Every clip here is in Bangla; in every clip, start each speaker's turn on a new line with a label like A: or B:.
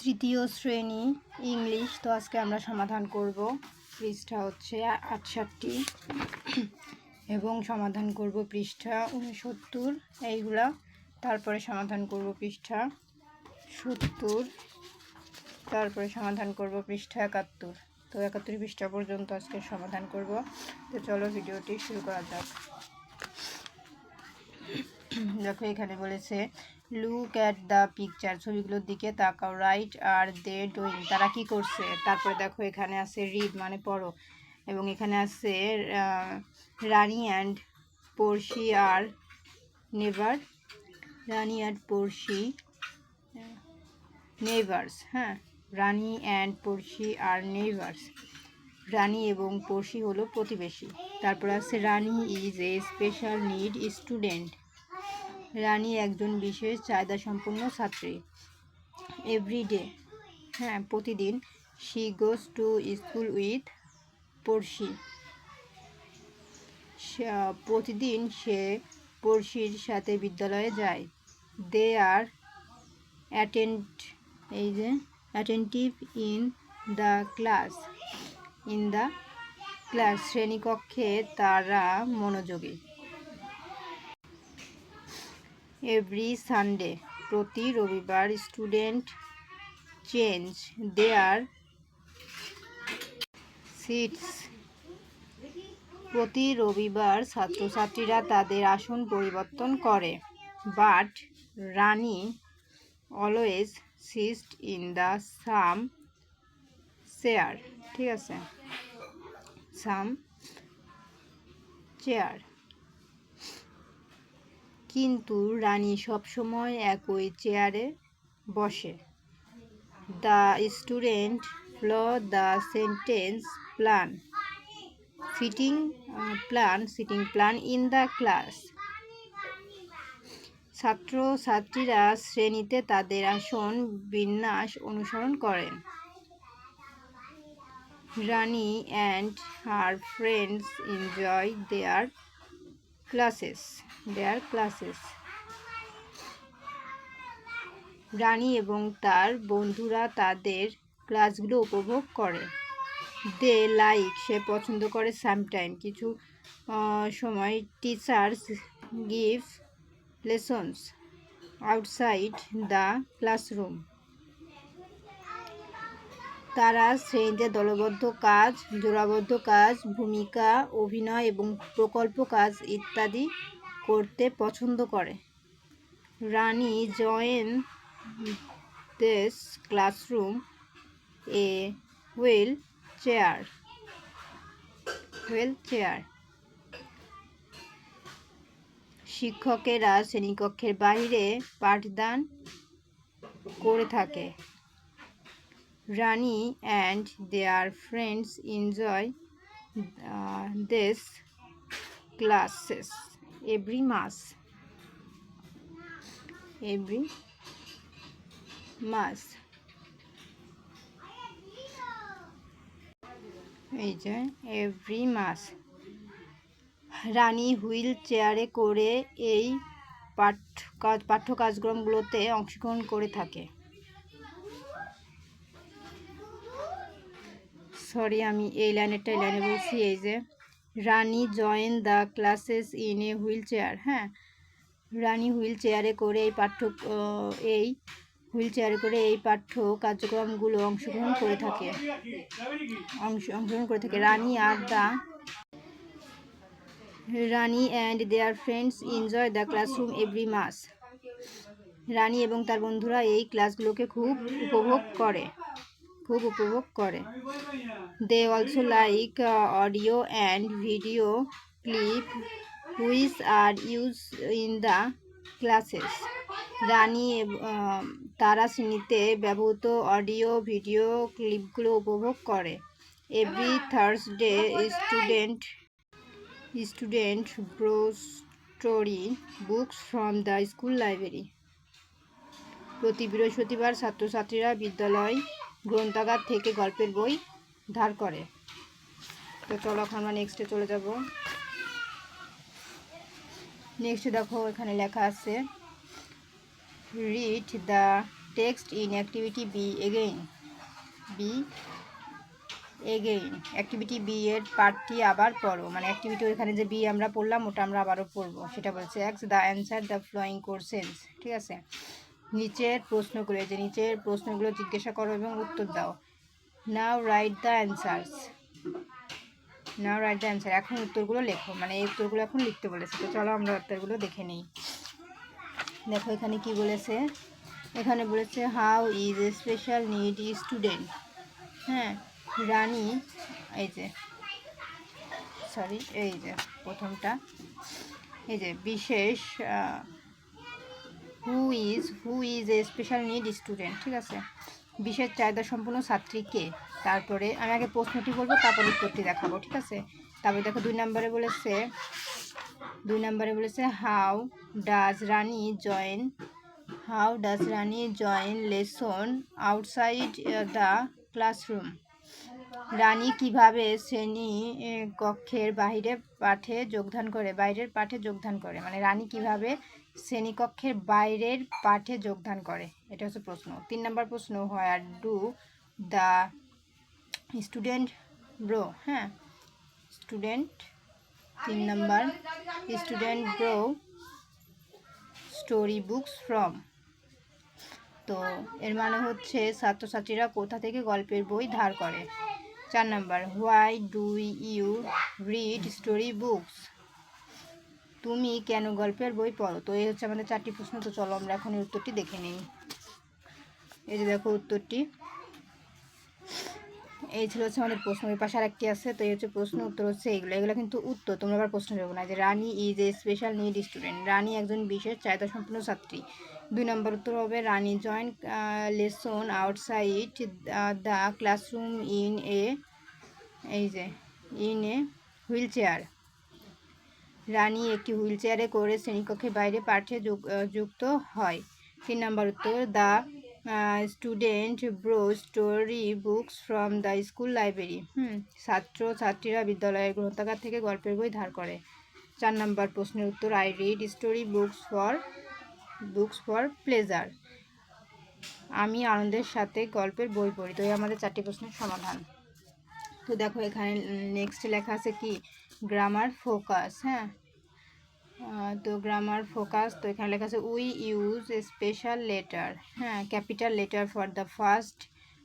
A: তৃতীয় শ্রেণি ইংলিশ। তো আজকে আমরা সমাধান করব। পৃষ্ঠা হচ্ছে আটষট্টি। এবং সমাধান করব পৃষ্ঠা উনসত্তর। এইগুলা। তারপরে সমাধান করব পৃষ্ঠা সত্তর। তারপরে সমাধান করব পৃষ্ঠা একাত্তর। তো একাত্তর পৃষ্ঠা পর্যন্ত আজকে সমাধান করব। তো চলো ভিডিওটি শুরু করা যাক। দেখো এখানে বলেছে লুক অ্যাট দ্য পিকচার ছবিগুলোর দিকে তাকাও রাইট আর দে ডুইং তারা কি করছে? তারপরে দেখো, এখানে আছে রিড মানে পড়ো, এবং এখানে আছে রানি অ্যান্ড পড়শি আর নেভার, রানি অ্যান্ড পড়শি নেভার্স হ্যাঁ রানি অ্যান্ড পড়শি আর নেভার্স রানী এবং পড়শি হলো প্রতিবেশী, তারপর আছে Rani is a special need student Rani একজন বিশেষ চাহিদা সম্পন্ন ছাত্রী এভরিডে হ্যাঁ প্রতিদিন she goes to school with পড়শি প্রতিদিন সে পড়শির সাথে বিদ্যালয়ে যায়। দে আর অ্যাটেন্ড এই যে attentive in the class in the class শ্রেণীকক্ষে তারা মনোযোগী। এভরি সানডে প্রতি রবিবার স্টুডেন্ট চেঞ্জ দেয়ার সিটস প্রতি রবিবার ছাত্রছাত্রীরা তাদের আসন পরিবর্তন করে। But Rani always sits in the same chair ঠিক আছে? সাম চেয়ার কিন্তু রানী সবসময় একই চেয়ারে বসে। The student follow the sentence plan, fitting plan, seating plan in the class. ছাত্র ছাত্রীরা শ্রেণীতে তাদের আসন বিন্যাস অনুসরণ করেন। Rani and her friends enjoy their classes their classes রানী এবং তার বন্ধুরা তাদের ক্লাসগুলো উপভোগ করে। দে লাইক সে পছন্দ করে সামটাইম কিছু সময় teachers give lessons outside the classroom তারা শ্রেণীতে দলবদ্ধ কাজ, জোড়াবদ্ধ কাজ, ভূমিকা, অভিনয় এবং প্রকল্প কাজ ইত্যাদি করতে পছন্দ করে। Rani join this classroom a wheelchair. Wheelchair. শিক্ষকেরা শ্রেণীকক্ষের বাইরে পাঠদান করে থাকে। Rani and their friends enjoy this classes. Every mass every মাস এই যে এভরি মাস রানী হুইল চেয়ারে করে এই পাঠ কাজ পাঠ্য কাজক্রমগুলোতে অংশগ্রহণ করে থাকে। সরি আমি এই লাইনেরটা লাইনে বলছি, এই যে Rani join the classes in a wheelchair হ্যাঁ? রানী হুইল চেয়ারে করে এই পাঠ্য এই হুইল চেয়ারে করে এই পাঠ্য কার্যক্রমগুলো অংশগ্রহণ করে থাকে। অংশ, অংশগ্রহণ করে থাকে। রানী আর the Rani and their friends enjoy the classroom every মাস। রানী এবং তার বন্ধুরা এই ক্লাসগুলোকে খুব উপভোগ করে। খুব উপভোগ করে। They also like audio and video clip which are use in the classes Rani তারা শ্রেণীতে ব্যবহৃত অডিও ভিডিও ক্লিপগুলো উপভোগ করে। Every Thursday student student borrow story books from the school library প্রতি বৃহস্পতিবার ছাত্রছাত্রীরা বিদ্যালয় গ্রন্থাগার থেকে গল্পের বই ধার করে। তো চলো এখন আমরা নেক্সটে চলে যাব। নেক্সট দেখো এখানে লেখা আছে read the text in activity B again B again activity B এর পার্টটি আবার পড়ো। মানে অ্যাক্টিভিটি ওইখানে যে বি আমরা পড়লাম, ওটা আমরা আবারও পড়ব। সেটা বলছে x the answer the following questions ঠিক আছে? নিচের প্রশ্নগুলো যে নিচের প্রশ্নগুলো জিজ্ঞাসা করো এবং উত্তর দাও। Now write the answers now write the answer এখন উত্তরগুলো লেখো। মানে এই উত্তরগুলো এখন লিখতে বলেছে। তো চলো আমরা উত্তরগুলো দেখে নিই। দেখো এখানে কি বলেছে? এখানে বলেছে how is a special need student হ্যাঁ রানী, এই যে সরি এই যে প্রথমটা। এই যে, বিশেষ who is who is a special need student ঠিক আছে? বিশেষ চাহিদা সম্পন্ন ছাত্রীকে তারপরে আমি আগে প্রশ্নটি বলব, তারপর উত্তরটি দেখাবো, ঠিক আছে? তারপরে দেখো দুই নম্বরে বলেছে, দুই নম্বরে বলেছে how does Rani join how does Rani join lesson outside the classroom Rani কীভাবে শ্রেণি কক্ষের বাইরে পাঠে যোগদান করে, বাইরের পাঠে যোগদান করে? মানে রানী কীভাবে শ্রেণীকক্ষের বাইরের পাঠে যোগদান করে। এটা হচ্ছে প্রশ্ন। তিন নম্বর প্রশ্ন where do the student borrow হ্যাঁ স্টুডেন্ট তিন নম্বর student borrow story books from তো এর মানে হচ্ছে ছাত্রছাত্রীরা কোথা থেকে গল্পের বই ধার করে। চার নম্বর why do you read story books তুমি কেন গল্পের বই পড়ো? তো এই হচ্ছে আমাদের চারটি প্রশ্ন, তো চলো আমরা এখন এই উত্তরটি দেখে নিই। এই যে দেখো উত্তরটি। এই ছিল হচ্ছে আমাদের প্রশ্ন, ওই পাশে আরেকটি আছে, তো এই হচ্ছে প্রশ্ন, উত্তর হচ্ছে এগুলো। এগুলো কিন্তু উত্তর, তোমরা আবার প্রশ্ন দেবো না যে Rani is a special need student Rani একজন বিশেষ চাহিদা সম্পন্ন ছাত্রী। দুই নম্বর উত্তর হবে, Rani join lesson outside the classroom in a এই যে in a wheel chair Rani একটি হুইল চেয়ারে করে শ্রেণীকক্ষের বাইরে পাঠে যুক- যুক্ত হয়। তিন নম্বর উত্তর, the student borrow story books from the school library. Hmm, ছাত্র, ছাত্রীরা বিদ্যালয়ের গ্রন্থাগার থেকে গল্পের বই ধার করে। চার নম্বর প্রশ্নের উত্তর I read story books for books for pleasure আমি আনন্দের সাথে গল্পের বই পড়ি। তো এই আমাদের চারটি প্রশ্নের সমাধান। তো দেখো এখানে নেক্সট লেখা আছে কি? গ্রামার ফোকাস হ্যাঁ? তো গ্রামার ফোকাস তো এখানে লেখা আছে উই ইউজ স্পেশাল লেটার হ্যাঁ capital letter for the first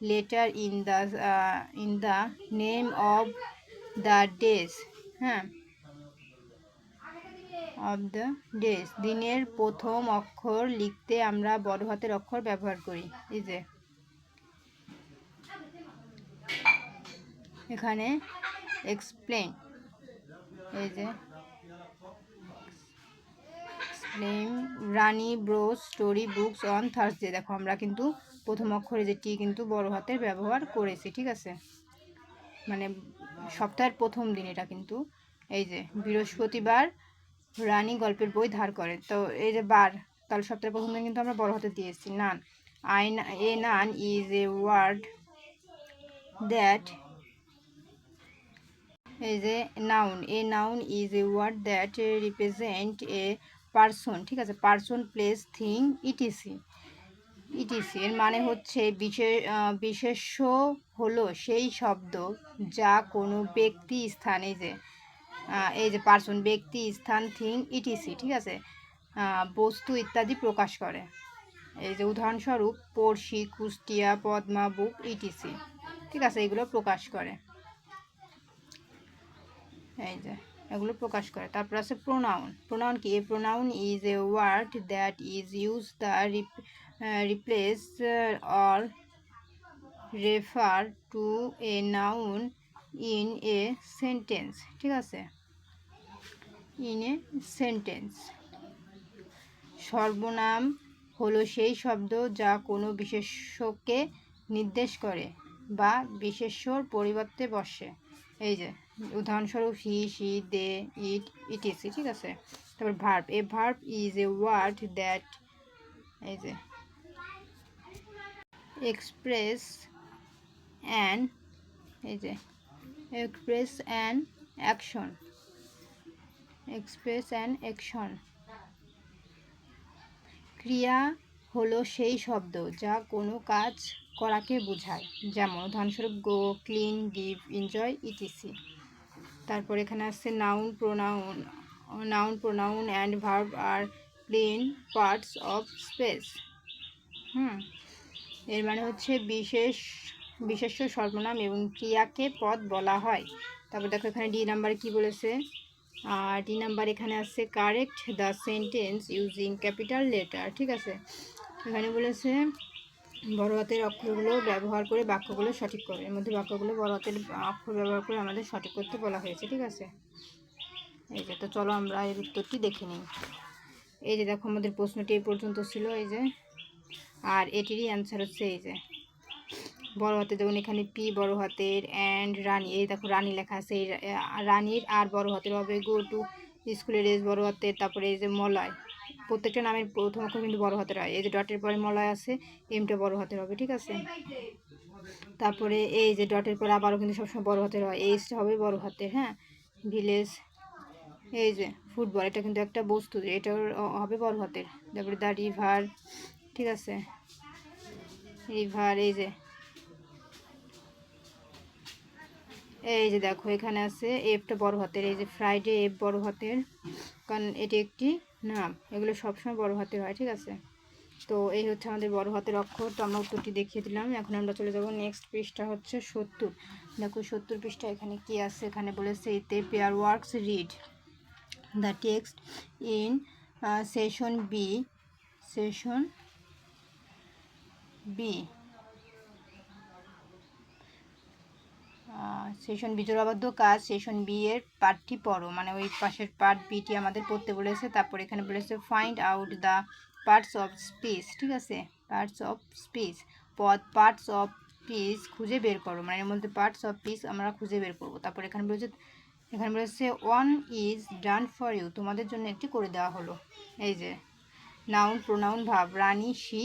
A: letter in the in the name of the days হ্যাঁ অফ দ্য ডেজ দিনের প্রথম অক্ষর লিখতে আমরা বড় হাতের অক্ষর ব্যবহার করি, এই যে। এখানে এক্সপ্লেন এই যে। Explain Rani borrows story books on Thursday দেখো, আমরা কিন্তু প্রথম অক্ষরে যেটি কিন্তু বড় হাতের ব্যবহার করেছি, ঠিক আছে? মানে সপ্তাহের প্রথম দিন এটা কিন্তু। এই যে, বৃহস্পতিবার রানী গল্পের বই ধার করে। তো এই যে বার, তাহলে সপ্তাহের প্রথম দিন কিন্তু আমরা বড় হাতে দিয়েছি। Noun, I a noun is a word that এই যে noun a noun is a word that represent a person ঠিক আছে? Person place thing etc etc এর মানে হচ্ছে বিশেষ বিশেষ্য হলো সেই শব্দ যা কোনো ব্যক্তি স্থানে যে এই যে পার্সন ব্যক্তি, স্থান থিং ইটিসি ঠিক আছে? বস্তু ইত্যাদি প্রকাশ করে। এই যে উদাহরণস্বরূপ, পড়শি, কুষ্টিয়া, পদ্মা, বুক ইটিসি ঠিক আছে? এগুলো প্রকাশ করে। এই যে। এগুলো প্রকাশ করে। তারপর আছে প্রোনাউন প্রোনাউন কি? A pronoun is a word that is use the replace or refer to a noun in a sentence ঠিক আছে? ইন এ সেন্টেন্স সর্বনাম হলো সেই শব্দ যা কোনো বিশেষ্যকে নির্দেশ করে বা বিশেষ্যর পরিবর্তে বসে। এই যে উদাহরণস্বরূপ he she they, it etc ঠিক আছে? তারপর verb, a verb is a word that, এই যে, এক্সপ্রেস অ্যান, এই যে, express an action, express an action. ক্রিয়া হলো সেই শব্দ যা কোনো কাজ করাকে বোঝায়, যেমন উদাহরণস্বরূপ go, clean, give, enjoy etc তারপর এখানে আসছে noun pronoun noun pronoun and verb are plain parts of speech hmm, এর মানে হচ্ছে বিশেষ, বিশেষ্য সর্বনাম এবং ক্রিয়াকে পদ বলা হয়। তারপর দেখো এখানে ডি নাম্বার কি বলেছে? আর ডি নাম্বার এখানে আসছে correct the sentence using capital letter ঠিক আছে? এখানে বলেছে বড় হাতের অক্ষরগুলো ব্যবহার করে বাক্যগুলো সঠিক করে। এর মধ্যে বাক্যগুলো বড় হাতের অক্ষর ব্যবহার করে আমাদের সঠিক করতে বলা হয়েছে, ঠিক আছে? এই যে, তো চলো আমরা এর উত্তরটি দেখে নিই। এই যে, দেখো, আমাদের প্রশ্নটি এই পর্যন্ত ছিল, এই যে। আর এটিরই অ্যান্সার হচ্ছে এই যে। বড় হাতে যেমন এখানে পি, বড় হাতের অ্যান্ড রানী। এই দেখো, রানী লেখা আছে, এই রানীর আর বড় হাতের হবে গো টু। স্কুলের এস বড় হাতের, তারপরে এই যে মলয়। প্রত্যেকটা নামের প্রথম অক্ষর কিন্তু বড় হাতের হয়। এই যে ডটের পরে মলয় আছে, এমটা বড় হাতের হবে, ঠিক আছে? তারপরে এই যে ডটের পরে আবারও কিন্তু সবসময় বড় হাতের হয়। এইচটা হবে বড় হাতের হ্যাঁ? ভিলেজ, এই যে ফুটবল, এটা কিন্তু একটা বস্তু এটা হবে বড় হাতের। তারপরে দ্য রিভার, ঠিক আছে? রিভার, এই যে। এই যে দেখো, এখানে আছে, এফটা বড় হাতের, এই যে ফ্রাইডে এফ বড় হাতের। কারণ এটি একটি নাম এগুলো সবসময় বড় হাতের হয়, ঠিক আছে? তো এই হচ্ছে আমাদের বড় হাতের অক্ষর, তো আমরা উত্তরটি দেখিয়ে দিলাম। এখন আমরা চলে যাব নেক্সট পৃষ্ঠা হচ্ছে সত্তর। দেখো সত্তর পৃষ্ঠা এখানে কি আছে? এখানে বলেছে এতে pair works read the text in session B session B session B জোড়াবদ্ধ কাজ সেশন বি এর পার্টটি পড়ো। মানে ওই পাশের পার্ট বিটি আমাদের পড়তে বলেছে, তারপর এখানে বলেছে find out the parts of speech ঠিক আছে? পার্টস অফ স্পেস পদ পার্টস অফ পিস খুঁজে বের করো। মানে এর মধ্যে পার্টস অফ পিস আমরা খুঁজে বের করব। তারপর এখানে বলেছে এখানে বলেছে one is done for you তোমাদের জন্য একটি করে দেওয়া হলো। এই যে নাউন প্রোনাউন ভাব, রানী শি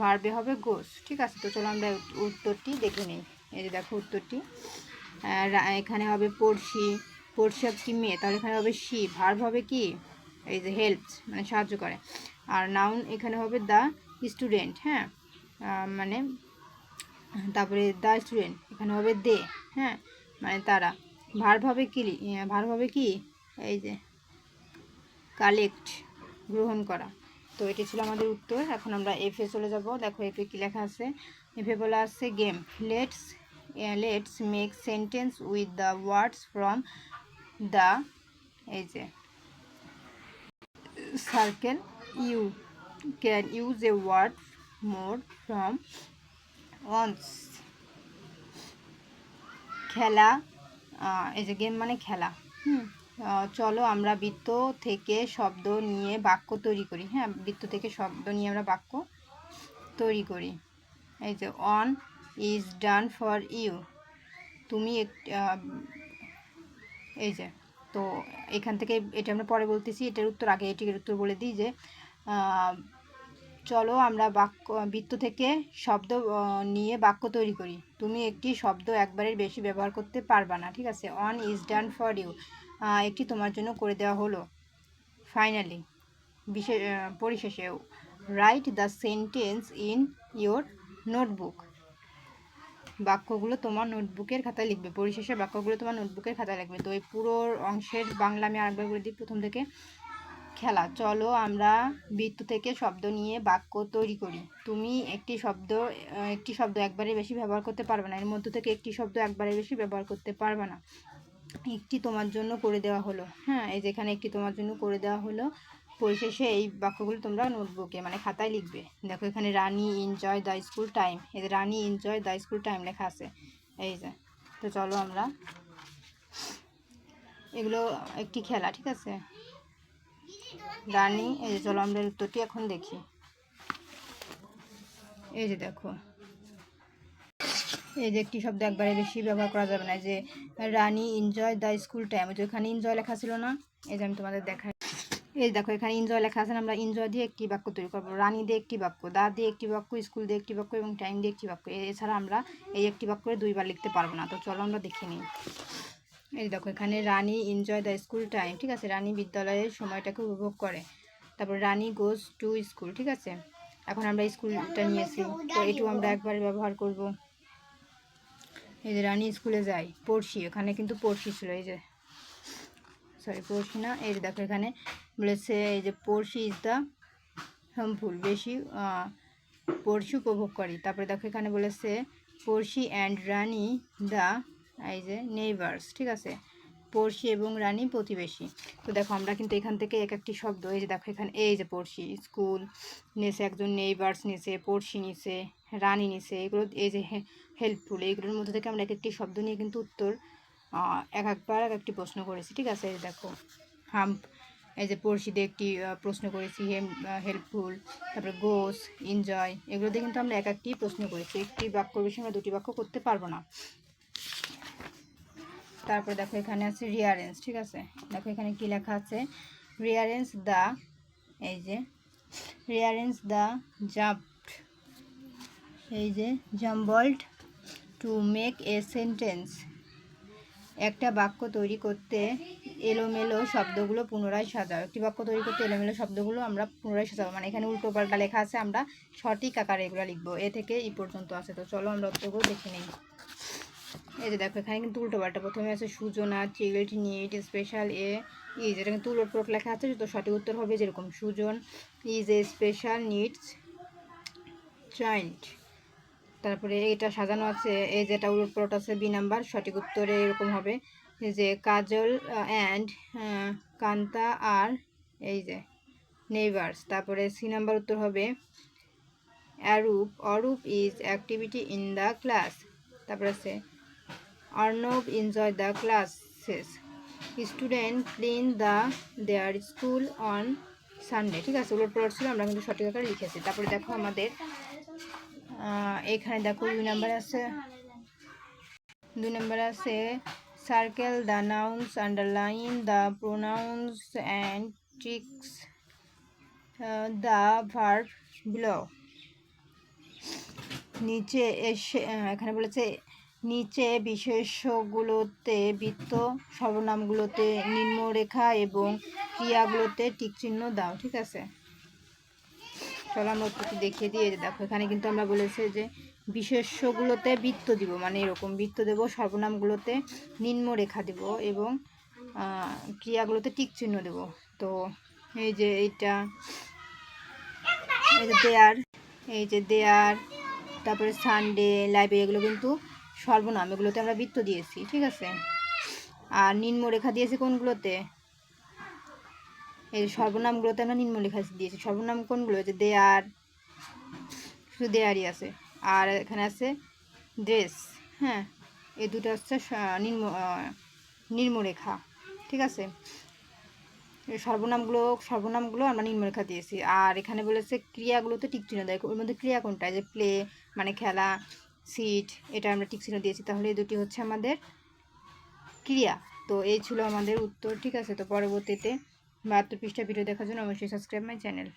A: ভার্বে হবে গোস ঠিক আছে? তো চলো আমরা উত্তরটি দেখে নিই। এই যে দেখো উত্তরটি। এখানে হবে পড়শি। পড়শি কি মেয়ে? তাহলে এখানে হবে শি ভার্ব হবে কি? এই যে হেল্পস মানে সাহায্য করে। আর নাউন এখানে হবে দ্য স্টুডেন্ট হ্যাঁ? মানে তারপরে দ্য স্টুডেন্ট এখানে হবে দে হ্যাঁ? মানে তারা। ভার্ব হবে কি? ভার্ব হবে কি? এই যে কালেক্ট গ্রহণ করা। তো এটি ছিল আমাদের উত্তর। এখন আমরা এফে চলে যাব। দেখো এফে কী লেখা আছে? এফে বলা আছে game let's let's make sentence with the words from the এই যে circle you can use a word more from once খেলা এই যে গেম মানে খেলা, হুম। চলো আমরা বৃত্ত থেকে শব্দ নিয়ে বাক্য তৈরি করি হ্যাঁ? বৃত্ত থেকে শব্দ নিয়ে আমরা বাক্য তৈরি করি। এই যে one is done for you তুমি এই যে, তো এখান থেকে এটা আমরা পরে বলতেছি, এটার উত্তর আগে এটির উত্তর বলে দিই যে চলো আমরা বাক্য, বৃত্ত থেকে শব্দ নিয়ে বাক্য তৈরি করি। তুমি একটি শব্দ একবারের বেশি ব্যবহার করতে পারবা না, ঠিক আছে? One is done for you একটি তোমার জন্য করে দেওয়া হলো। ফাইনালি বিশেষ আহ, পরিশেষে write the sentence in your notebook বাক্যগুলো তোমার নোটবুকের খাতায় লিখবে। পরিশেষে বাক্যগুলো তোমার নোটবুকের খাতায় লিখবে। তো এই পুরো অংশের বাংলা আমি আরেকবার করে দিই প্রথম থেকে। খেলা চলো আমরা বৃত্ত থেকে শব্দ নিয়ে বাক্য তৈরি করি। তুমি একটি শব্দ একটি শব্দ একবারে বেশি ব্যবহার করতে পারবে না। এর মধ্য থেকে একটি শব্দ একবারে বেশি ব্যবহার করতে পারবে না। একটি তোমার জন্য করে দেওয়া হলো। হ্যাঁ এই যেখানে একটি তোমার জন্য করে দেওয়া হলো। পরিশেষে এই বাক্যগুলো তোমরা নোটবুকে মানে খাতায় লিখবে। দেখো এখানে Rani enjoy the school time এই যে Rani enjoy the school time লেখা আছে। এই যে, তো চলো আমরা এগুলো একটি খেলা, ঠিক আছে? রানী, এই যে চলো আমরা উত্তরটি এখন দেখি। এই যে দেখো এই যে একটি শব্দ একবারে বেশি ব্যবহার করা যাবে না। যে Rani enjoy the school time যে এখানে এনজয় লেখা ছিল না, এই যে আমি তোমাদের দেখাই। এই দেখো, এখানে এনজয় লেখা আছে, আমরা এনজয় দিয়ে একটি বাক্য তৈরি করব। রানী দিয়ে একটি বাক্য, দা দিয়ে একটি বাক্য স্কুল দিয়ে একটি বাক্য এবং টাইম দিয়ে একটি বাক্য। এছাড়া আমরা এই একটি বাক্য দুইবার লিখতে পারব না। তো চলো আমরা দেখে নিই। এই দেখো, এখানে Rani enjoy the school time ঠিক আছে? রানী বিদ্যালয়ের সময়টাকে উপভোগ করে। তারপর রানী গোজ টু স্কুল ঠিক আছে? এখন আমরা স্কুলটা নিয়েছি। তো এটু আমরা একবার ব্যবহার করব। এই যে রানী স্কুলে যাই, পড়শি, এখানে কিন্তু পড়শি ছিল, এই যে। সরি পড়শি না, এই যে দেখো এখানে বলেছে, এই যে পড়শি ইজ দ্য হার্মফুল বেশি পড়শি উপভোগ করি তারপরে দেখো এখানে বলেছে, পড়শি অ্যান্ড রানী দ্য এই যে নেইবার্স ঠিক আছে? পড়শি এবং রানী প্রতিবেশী। তো দেখো আমরা কিন্তু এখান থেকে এক একটি শব্দ, এই যে দেখো এখানে, এই যে পড়শি, স্কুল নিচে একজন নেইবার্স নিচে পড়শি নিচে রানী নিচে এগুলো এই যে হেল্পফুল এইগুলোর মধ্যে থেকে আমরা এক একটি শব্দ নিয়ে কিন্তু উত্তর এক একবার এক একটি প্রশ্ন করেছি, ঠিক আছে? দেখো হাম্প এই যে পড়শিতে একটি প্রশ্ন করেছি, হেম হেল্পফুল তারপরে গোস এনজয় এগুলোতে কিন্তু আমরা এক একটি প্রশ্ন করেছি। একটি বাক্য বেশি আমরা দুটি বাক্য করতে পারব না। তারপরে দেখো, এখানে আছে রিয়ারেন্স ঠিক আছে? দেখো এখানে কি লেখা আছে? রিয়ারেন্স দ্য এই যে রিয়ারেন্স দ্য জাম্পড এই যে jumbled to make a sentence. একটা বাক্য তৈরি করতে এলোমেলো শব্দগুলো পুনরায় সাজাও। একটি বাক্য তৈরি করতে এলোমেলো শব্দগুলো আমরা পুনরায় সাজাবো। মানে এখানে উল্টো পাল্টা লেখা আছে, আমরা সঠিক আকারে এগুলো লিখব। এ থেকে এই পর্যন্ত আছে। তো চলো আমরা উত্তরগুলো দেখে নিই। এই যে দেখো, এখানে কিন্তু উল্টো পাল্টা। প্রথমে আছে Sujana child need, special, a, is. এটা কিন্তু উলট পালট লেখা আছে, তো সঠিক উত্তর হবে যেরকম Sujan is a special needs child তারপরে এটা সাজানো আছে, এই যেটা উলট পালট আছে, বি নাম্বার, সঠিক উত্তরে এরকম হবে। যে কাজল অ্যান্ড কান্তা আর এই যে নেইবার্স তারপরে সি নাম্বার উত্তর হবে Arup Arup is activity in the class তারপরে আছে Arnab enjoy the classes student clean the their school on Sunday ঠিক আছে, উলট পালট ছিল, আমরা কিন্তু সঠিক আকারে লিখেছি। তারপরে দেখো আমাদের এখানে দেখো দুই নাম্বার আছে। দুই নাম্বার আছে circle the nouns underline the pronouns and tricks the verb below নিচে এসে এখানে বলেছে, নিচে বিশেষ্যগুলোতে বৃত্ত, সর্বনামগুলোতে নিম্নরেখা এবং ক্রিয়াগুলোতে টিক চিহ্ন দাও, ঠিক আছে? চলো আমরা দেখিয়ে দিই এই যে দেখো, এখানে কিন্তু আমরা বলেছে যে বিশেষ্যগুলোতে বৃত্ত দিব মানে এরকম বৃত্ত দেব, সর্বনামগুলোতে নিম্ন রেখা দেব এবং ক্রিয়াগুলোতে টিক চিহ্ন দেব। তো এই যে এইটা, এই যে দেয়ার, এই যে দেয়ার, তারপরে সানডে, লাইব্রেরি, এগুলো কিন্তু সর্বনাম, এগুলোতে আমরা বৃত্ত দিয়েছি, ঠিক আছে? আর নিম্ন রেখা দিয়েছি কোনগুলোতে? এই সর্বনামগুলোতে আমরা নিম্ন লেখা দিয়েছি। সর্বনাম কোনগুলো? যে দেয়ার, শুধু দেয়ারই আছে। আর এখানে আছে ড্রেস হ্যাঁ? এই দুটো হচ্ছে নিম্ন নিম্নরেখা, ঠিক আছে? সর্বনামগুলো সর্বনামগুলো আমরা নিম্নরেখা দিয়েছি। আর এখানে বলেছে ক্রিয়াগুলোতে টিক চিহ্ন দেয়। ওর মধ্যে ক্রিয়া কোনটা? যে প্লে মানে খেলা, সিট, এটা আমরা টিক চিহ্ন দিয়েছি। তাহলে এই দুটি হচ্ছে আমাদের ক্রিয়া। তো এই ছিল আমাদের উত্তর, ঠিক আছে? তো পরবর্তীতে বাহাত্তর পৃষ্ঠা ভিডিও দেখার জন্য অবশ্যই সাবস্ক্রাইব মাই চ্যানেল